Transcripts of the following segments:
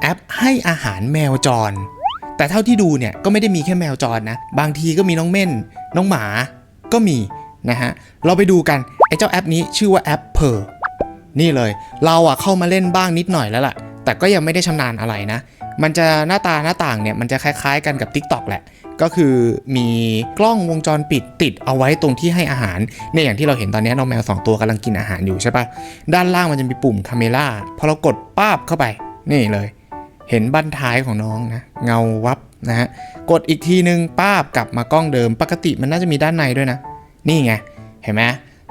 แอปให้อาหารแมวจร แต่เท่าที่ดูเนี่ยก็ไม่ได้มีแค่แมวจรนะ บางทีก็มีน้องเม่น น้องหมาก็มีนะฮะ เราไปดูกันไอ้เจ้าแอปนี้ชื่อว่าแอปเพอร์นี่เลย เราอะเข้ามาเล่นบ้างนิดหน่อยแล้วล่ะ แต่ก็ยังไม่ได้ชำนาญอะไรนะ มันจะหน้าตาหน้าต่างเนี่ยมันจะคล้ายๆกันกับ TikTok แหละ ก็คือมีกล้องวงจรปิดติดเอาไว้ตรงที่ให้อาหารเนี่ยอย่างที่เราเห็นตอนนี้น้องแมวสองตัวกำลังกินอาหารอยู่ใช่ปะด้านล่างมันจะมีปุ่มคาเมล่าพอเรากดป้าบเข้าไป นี่เลย เห็นบั้นท้ายของน้องนะเงาวับนะฮะกดอีกทีนึงป้าบกลับมากล้องเดิม ปกติมันน่าจะมีด้านในด้วยนะ นี่ไง เห็นไหม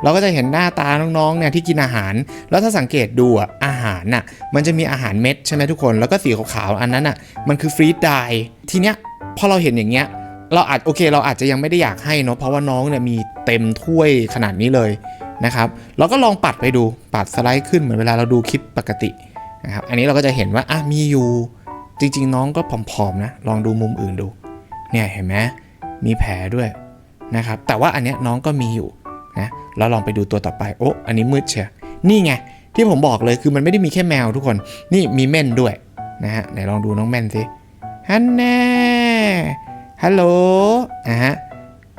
เราก็จะเห็นหน้าตาน้องๆเนี่ยที่กินอาหาร แล้วถ้าสังเกตดูอะอาหารน่ะมันจะมีอาหารเม็ดใช่ไหมทุกคนแล้วก็สีขาวๆอันนั้นอะมันคือฟรีดไดทีเนี้ยพอเราเห็นอย่างเงี้ยเราอาจโอเค เราอาจจะยังไม่ได้อยากให้เนาะเพราะว่าน้องเนี่ยมีเต็มถ้วยขนาดนี้เลยนะครับเราก็ลองปัดไปดูปัดสไลด์ขึ้นเหมือนเวลาเราดูคลิปปกติ นะครับอันนี้เราก็จะเห็นว่าอะมีอยู่จริง ๆ น้องก็ผอมๆนะลองดูมุมอื่นดูเนี่ยเห็นไหมมีแผลด้วยนะครับแต่ว่าอันเนี้ยน้องก็มีอยู่นะแล้วลองไปดูตัวต่อไปโอ้อันนี้มืดเชียนี่ไงที่ผมบอกเลยคือมันไม่ได้มีแค่แมวทุกคนนี่มีเม่นด้วยนะฮะไหนลองดูน้องแม่นสิฮันแน่ฮัลโหลอะฮะ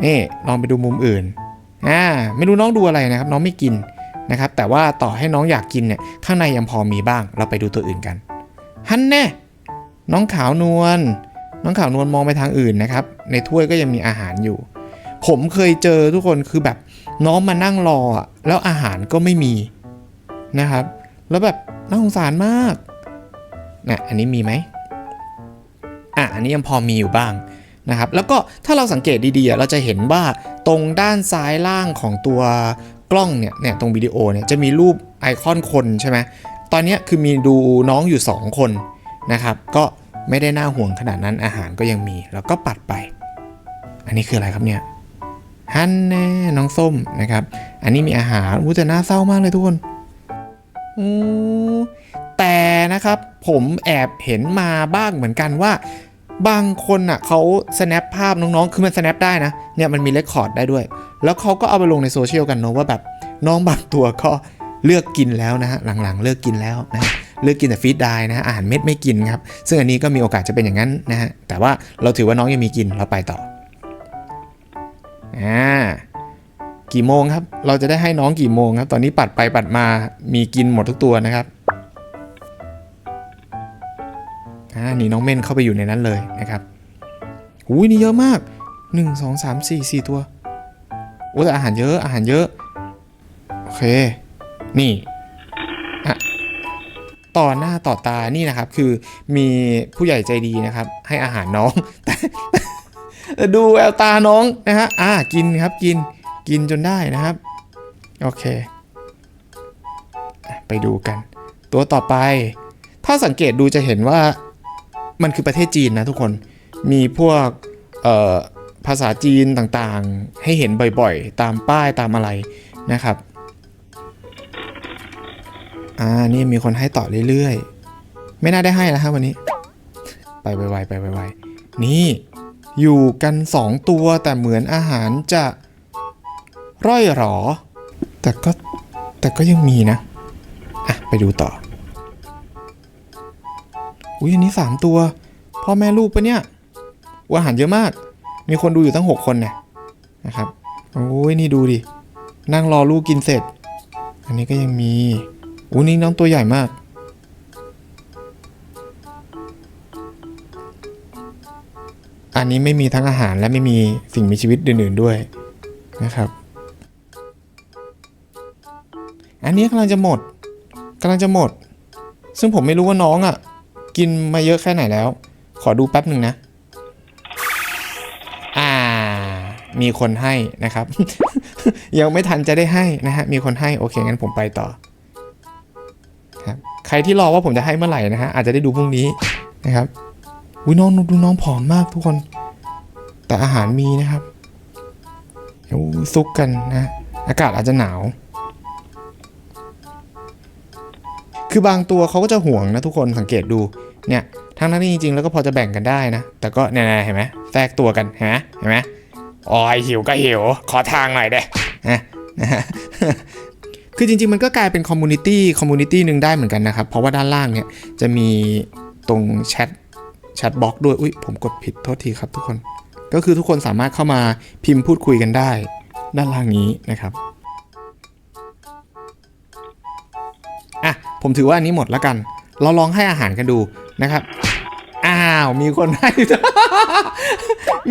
นี่ลองไปดูมุมอื่นอ่าไม่รู้น้องดูอะไรนะครับ น้องไม่กิน นะครับแต่ว่าต่อให้น้องอยากกินเนี่ยข้างในยังพอมีบ้าง เราไปดูตัวอื่นกันฮันแน่น้องขาวนวลน้องขาวนวลมองไปทางอื่นนะครับ ในถ้วยก็ยังมีอาหารอยู่ ผมเคยเจอทุกคนคือแบบน้องมานั่งรอแล้วอาหารก็ไม่มีนะครับ แล้วแบบน่าสงสารมากนะอันนี้มีไหมอะอันนี้ยังพอมีอยู่บ้างนะครับ แล้วก็ถ้าเราสังเกตดีๆเราจะเห็นว่าตรงด้านซ้ายล่างของตัว กล้องเนี่ยเนี่ยตรงวิดีโอเนี่ยจะมีรูปไอคอนคนใช่ไหมตอนนี้คือมีดูน้องอยู่ 2 คนนะครับ ก็ไม่ได้น่าห่วงขนาดนั้นอาหารก็ยังมี แล้วก็ปัดไป อันนี้คืออะไรครับเนี่ยฮันแน่น้องส้มนะครับ อันนี้มีอาหารอู้แต่น่าเศร้ามากเลยทุกคนอือแต่นะครับผมแอบเห็นมาบ้างเหมือนกันว่า บางคนอะเขา snap ภาพน้องๆ คือมัน snap ได้นะ เนี่ยมันมีเรคคอร์ดได้ด้วย แล้วเขาก็เอาไปลงในโซเชียลกันเนอะว่าแบบน้องบางตัวก็เลือกกินแล้วนะฮะหลังๆ เลิกกินแล้วนะเลือกกินแต่ฟีดได้นะฮะอาหารเม็ดไม่กินครับ ซึ่งอันนี้ก็มีโอกาสจะเป็นอย่างนั้นนะฮะแต่ว่าเราถือว่าน้องยังมีกินเราไปต่ออ่ากี่โมงครับ เราจะได้ให้น้องกี่โมงครับ ตอนนี้ปัดไปปัดมามีกินหมดทุกตัวนะครับ อ่านี่น้องเม่นเข้าไปอยู่ในนั้นเลยนะครับอุ้ยนี่เยอะมาก 1 2 3 4 4 ตัวโอ้แต่อาหารเยอะอาหารเยอะ โอเค นี่อะต่อหน้าต่อตานี่นะครับ คือมีผู้ใหญ่ใจดีนะครับ ให้อาหารน้อง แต่ดูแววตาน้องนะฮะอ่ากินครับกินกินจนได้นะครับ โอเค ไปดูกัน ตัวต่อไป ถ้าสังเกตดูจะเห็นว่า มันคือประเทศจีนนะทุกคนมีพวกภาษาจีนต่างๆ ให้เห็นบ่อยๆ ตามป้ายตามอะไรนะครับอ่านี่มีคนให้ต่อเรื่อยๆ ไม่น่าได้ให้แล้วครับวันนี้ ไปไวๆไปไวๆนี่อยู่กัน 2 ตัวแต่เหมือนอาหารจะร่อยหรอ แต่ก็แต่ก็ยังมีนะ อะ ไปดูต่อ อุ้ยอันนี้สามตัว พ่อแม่ลูกปะเนี่ยอาหารเยอะมาก มีคนดูอยู่ตั้ง6คนเนี่ยนะครับ โอ้ยนี่ดูดิ นั่งรอลูกกินเสร็จ อันนี้ก็ยังมีอู้นี่น้องตัวใหญ่มาก อันนี้ไม่มีทั้งอาหารและไม่มีสิ่งมีชีวิตอื่นๆด้วยนะครับ อันนี้กำลังจะหมดกำลังจะหมด ซึ่งผมไม่รู้ว่าน้องอะ กินมาเยอะแค่ไหนแล้ว ขอดูแป๊บหนึ่งนะอ่า มีคนให้นะครับ ยังไม่ทันจะได้ให้นะฮะ มีคนให้โอเคงั้นผมไปต่อครับใครที่รอว่าผมจะให้เมื่อไหร่นะฮะ อาจจะได้ดูพรุ่งนี้นะครับอุ้ยน้องดูน้องผอมมากทุกคน แต่อาหารมีนะครับเดี๋ยวซุกกันนะ อากาศอาจจะหนาว คือบางตัวเขาก็จะห่วงนะทุกคนสังเกตดู เนี่ยทั้งนั้นที่จริงๆแล้วก็พอจะแบ่งกันได้นะ แต่ก็เนี่ยเห็นไหมแทรกตัวกันเห็นไหมเห็นไหมอ๋อยหิวก็หิว ขอทางหน่อยเด้นะนะฮะคือจริงๆ มันก็กลายเป็นคอมมูนิตี้คอมมูนิตี้หนึ่งได้เหมือนกันนะครับ เพราะว่าด้านล่างเนี่ยจะมีตรงแชทแชทบล็อกด้วย อุ้ยผมกดผิดโทษทีครับทุกคน ก็คือทุกคนสามารถเข้ามาพิมพ์พูดคุยกันได้ ด้านล่างนี้นะครับอะผมถือว่าอันนี้หมดแล้วกัน เราลองให้อาหารกันดู นะครับ อ้าว มีคนให้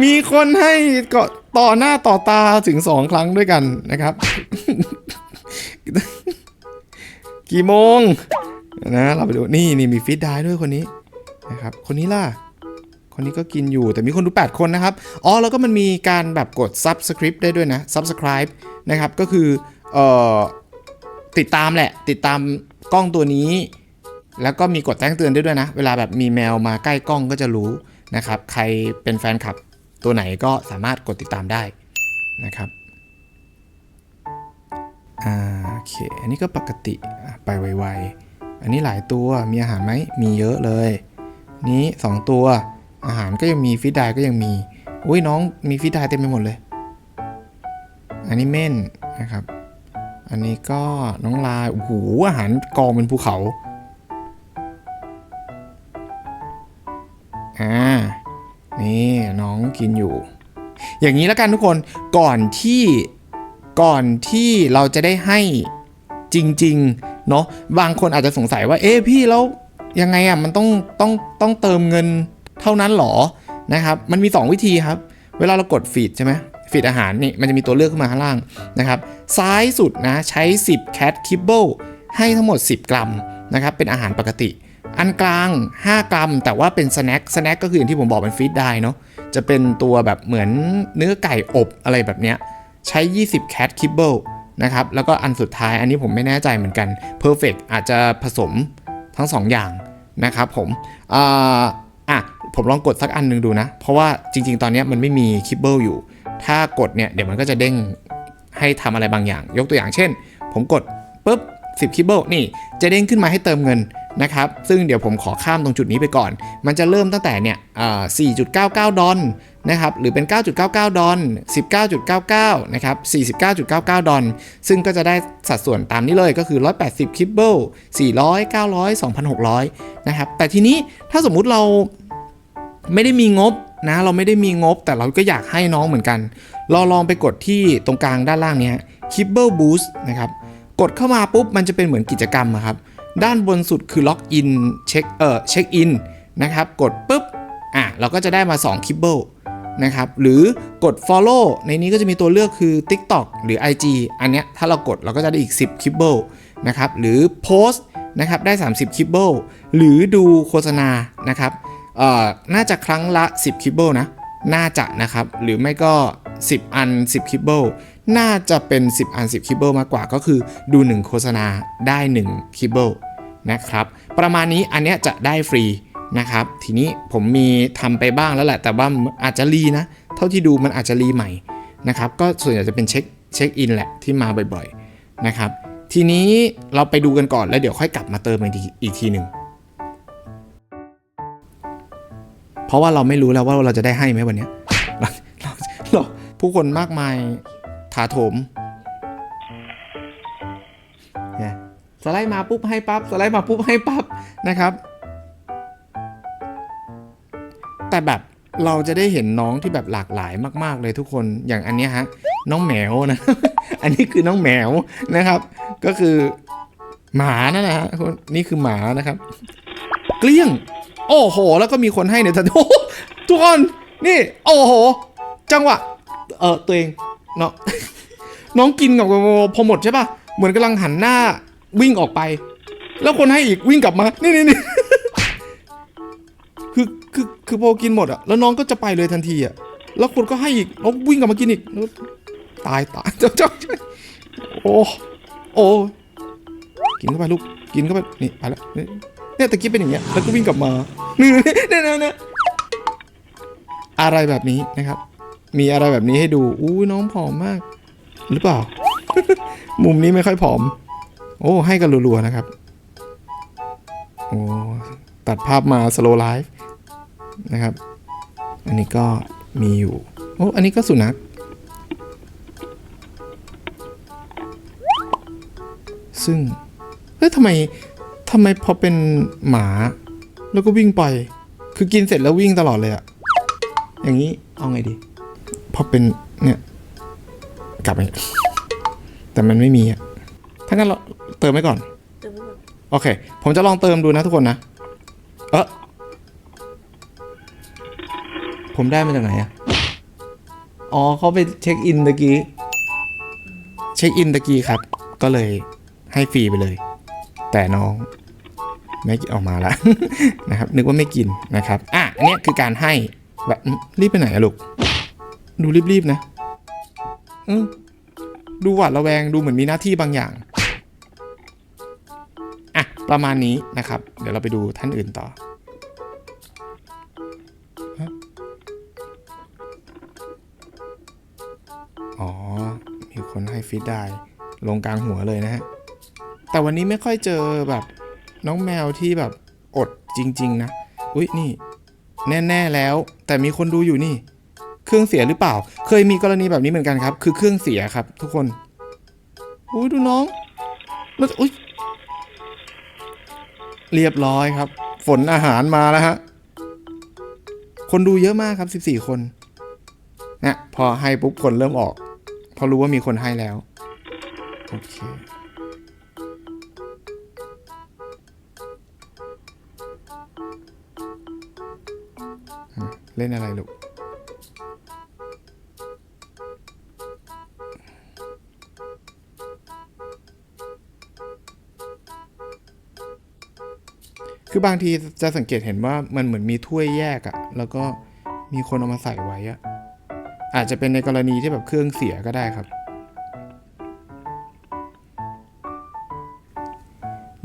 มีคนให้ก็ต่อหน้าต่อตาถึงสองครั้งด้วยกันนะครับ กี่โมงนะเราไปดูนี่นี่มีฟีดได้ด้วยคนนี้นะครับ คนนี้ล่ะ คนนี้ก็กินอยู่แต่มีคนดู 8 คนนะครับ อ๋อ แล้วก็มันมีการแบบกด subscribe ได้ด้วยนะ subscribe นะครับ ก็คือเอ่อติดตามแหละ ติดตามกล้องตัวนี้ แล้วก็มีกดแจ้งเตือนได้ด้วยนะ เวลาแบบมีแมวมาใกล้กล้องก็จะรู้นะครับ ใครเป็นแฟนคลับตัวไหนก็สามารถกดติดตามได้นะครับอ่าโอเค อันนี้ก็ปกติไปไวๆ อันนี้หลายตัวมีอาหารไหมมีเยอะเลย นี้ 2 ตัวอาหารก็ยังมีฟีดไดก็ยังมี อุ้ยน้องมีฟีดไดเต็มไปหมดเลย อันนี้เม่นนะครับ อันนี้ก็น้องลายโอ้โหอาหารกองเป็นภูเขา อ่านี่น้องกินอยู่ อย่างนี้แล้วกันทุกคนก่อนที่ก่อนที่เราจะได้ให้จริงๆเนาะบางคนอาจจะสงสัยว่า เอ๊ะพี่แล้วยังไงอะมันต้องต้องต้องเติมเงินเท่านั้นหรอนะครับ มันมี 2 วิธีครับ เวลาเรากดฟีดใช่ไหมฟีดอาหารนี่มันจะมีตัวเลือกขึ้นมาข้างล่างนะครับซ้ายสุดนะใช้ 10 cat kibble ให้ทั้งหมด 10 กรัมนะครับเป็นอาหารปกติ อันกลาง 5 กรัม แต่ว่าเป็นสแน็คสแน็คก็คืออย่างที่ผมบอกเป็นฟีดได้เนาะจะเป็นตัวแบบเหมือนเนื้อไก่อบอะไรแบบเนี้ยใช้ 20 cat kibble นะครับแล้วก็อันสุดท้ายอันนี้ผมไม่แน่ใจเหมือนกัน perfect อาจจะผสมทั้ง 2 อย่างนะครับผมอ่าอะผมลองกดสักอันหนึงดูนะ เพราะว่าจริง ๆ ตอนนี้มันไม่มี kibble อยู่ ถ้ากดเนี่ยเดี๋ยวมันก็จะเด้งให้ทำอะไรบางอย่าง ยกตัวอย่างเช่น ผมกดปุ๊บ10 kibble นี่จะเด้งขึ้นมาให้เติมเงิน นะครับ ซึ่งเดี๋ยวผมขอข้ามตรงจุดนี้ไปก่อน มันจะเริ่มตั้งแต่เนี่ย4.99 ดอลนะครับ หรือเป็น 9.99 ดอล19.99 นะครับ 49.99 ดอลซึ่งก็จะได้สัดส่วนตามนี้เลยก็คือ 180 คิบเบิล400 900 2,600 นะครับ แต่ทีนี้ถ้าสมมุติเราไม่ได้มีงบนะ เราไม่ได้มีงบ แต่เราก็อยากให้น้องเหมือนกัน เราลองไปกดที่ตรงกลางด้านล่างเนี้ย Kibble Boost นะครับ กดเข้ามาปุ๊บ มันจะเป็นเหมือนกิจกรรมครับ ด้านบนสุดคือล็อกอินเช็คเอ่อเช็คอินนะครับ กดปุ๊บอะเราก็จะได้มา2 Kibble นะครับ หรือกด follow ในนี้ก็จะมีตัวเลือกคือ TikTok หรือ IG อันเนี้ยถ้าเรากดเราก็จะได้อีก 10 Kibble นะครับ หรือ post นะครับได้ 30 Kibble หรือดูโฆษณานะครับเอ่อน่าจะครั้งละ 10 Kibble นะ น่าจะนะครับ หรือไม่ก็ 10 อัน 10 Kibble น่าจะเป็น 10 อัน 10 Kibble มากกว่าก็คือดู 1 โฆษณาได้1 Kibble นะครับ ประมาณนี้อันเนี้ยจะได้ฟรีนะครับ ทีนี้ผมมีทำไปบ้างแล้วแหละ แต่ว่าอาจจะรีนะ เท่าที่ดูมันอาจจะรีใหม่นะครับ ก็ส่วนใหญ่จะเป็นเช็คเช็คอินแหละที่มาบ่อยๆนะครับ ทีนี้เราไปดูกันก่อนแล้วเดี๋ยวค่อยกลับมาเติมอีกทีอีกทีหนึ่งเพราะว่าเราไม่รู้แล้วว่าเราจะได้ให้ไหมวันนี้เราเราเราผู้คนมากมายถาโถม ไลด์มาปุ๊บให้ปั๊บสไลด์มาปุ๊บให้ปั๊บนะครับ แต่แบบเราจะได้เห็นน้องที่แบบหลากหลายมาก ๆ เลยทุกคนอย่างอันนี้ฮะน้องแมวนะ อันนี้คือน้องแมวนะครับ ก็คือหมานั่นแหละฮะคนนี่คือหมานะครับ เกลี้ยง โอ้โห แล้วก็มีคนให้เนี่ยทันทุกคนนี่ โอ้โห จังหวะ เออตัวเองเนาะน้องกินกับพอหมดใช่ป่ะเหมือนกำลังหันหน้า วิ่งออกไป แล้วคนให้อีกวิ่งกลับมา นี่นี่นี่คือคือคือพอกินหมดอะแล้วน้องก็จะไปเลยทันทีอะแล้วคนก็ให้อีกแล้ววิ่งกลับมากินอีกตายตายเจ้าเจ้าโอ้โอ้กินเข้าไปลูกกินเข้าไปนี่ไปแล้วนี่เนี่ยตะกี้เป็นอย่างเงี้ยแล้วก็วิ่งกลับมานี่นี่นี่นี่นี่อะไรแบบนี้นะครับ มีอะไรแบบนี้ให้ดูอู้น้องผอมมาก หรือเปล่า มุมนี้ไม่ค่อยผอม โอ้ ให้กันรัวๆนะครับ โอ้ ตัดภาพมาสโลไลฟ์นะครับ อันนี้ก็มีอยู่ โอ้ อันนี้ก็สุนัข ซึ่ง เฮ้ยทำไมทำไมพอเป็นหมา แล้วก็วิ่งไป คือกินเสร็จแล้ววิ่งตลอดเลยอะอย่างนี้เอาไงดี พอเป็นเนี่ย กลับไปแต่มันไม่มีอะ ถ้างั้นเราเติมไว้ก่อน เติมไปก่อน โอเค ผมจะลองเติมดูนะทุกคนนะ เออผมได้มาจากไหนอะอ๋อเขาไปเช็คอินตะกี้ เช็คอินตะกี้ครับ ก็เลยให้ฟรีไปเลย แต่น้องไม่ออกมาละนะครับ นึกว่าไม่กินนะครับ อะอันเนี้ยคือการให้แบบอืมรีบไปไหนอะลูก ดูรีบๆนะ อืมดูหวาดระแวง ดูเหมือนมีหน้าที่บางอย่างอะ ประมาณนี้นะครับ เดี๋ยวเราไปดูท่านอื่นต่อ อ๋อ มีคนให้ฟีดได้ ลงกลางหัวเลยนะฮะ แต่วันนี้ไม่ค่อยเจอแบบน้องแมวที่แบบอดจริง ๆ นะ อุ๊ย นี่ แน่ ๆ แล้ว แต่มีคนดูอยู่นี่ เครื่องเสียหรือเปล่า เคยมีกรณีแบบนี้เหมือนกันครับ คือเครื่องเสียครับ ทุกคน อุ้ยดูน้องแล้วอุ้ย เรียบร้อยครับ ฝนอาหารมาแล้วฮะ คนดูเยอะมากครับ 14 คนนะพอให้ปุ๊บคนเริ่มออก พอรู้ว่ามีคนให้แล้ว โอเค เล่นอะไรลูก อบางทีจะสังเกตเห็นว่ามันเหมือนมีถ้วยแยกอะแล้วก็มีคนเอามาใส่ไว้อะอาจจะเป็นในกรณีที่แบบเครื่องเสียก็ได้ครับ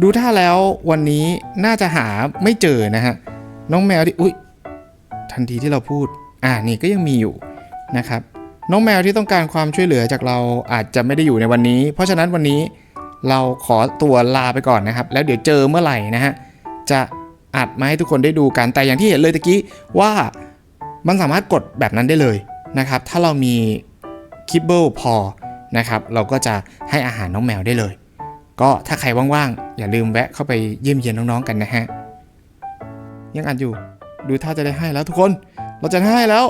ดูท่าแล้ววันนี้น่าจะหาไม่เจอนะฮะ น้องแมวที่อุ๊ยทันทีที่เราพูด อ่านี่ก็ยังมีอยู่นะครับ น้องแมวที่ต้องการความช่วยเหลือจากเราอาจจะไม่ได้อยู่ในวันนี้ เพราะฉะนั้นวันนี้เราขอตัวลาไปก่อนนะครับ แล้วเดี๋ยวเจอเมื่อไหร่นะฮะ จะอัดมาให้ทุกคนได้ดูกัน แต่อย่างที่เห็นเลยตะกี้ว่ามันสามารถกดแบบนั้นได้เลยนะครับ ถ้าเรามีคิบเบิลพอนะครับ เราก็จะให้อาหารน้องแมวได้เลย ก็ถ้าใครว่างๆ อย่าลืมแวะเข้าไปเยี่ยมเยียนน้องๆกันนะฮะ ยังอัดอยู่ ดูถ้าจะได้ให้แล้วทุกคน เราจะให้แล้ว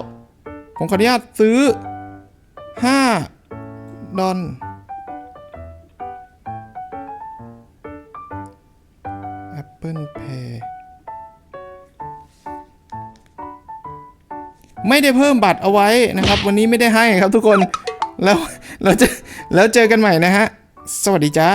ผมขออนุญาตซื้อ 5 ดอล ไม่ได้เพิ่มบัตรเอาไว้นะครับ วันนี้ไม่ได้ให้ครับทุกคนแล้วเราจะแล้วเจอกันใหม่นะฮะ สวัสดีจ้า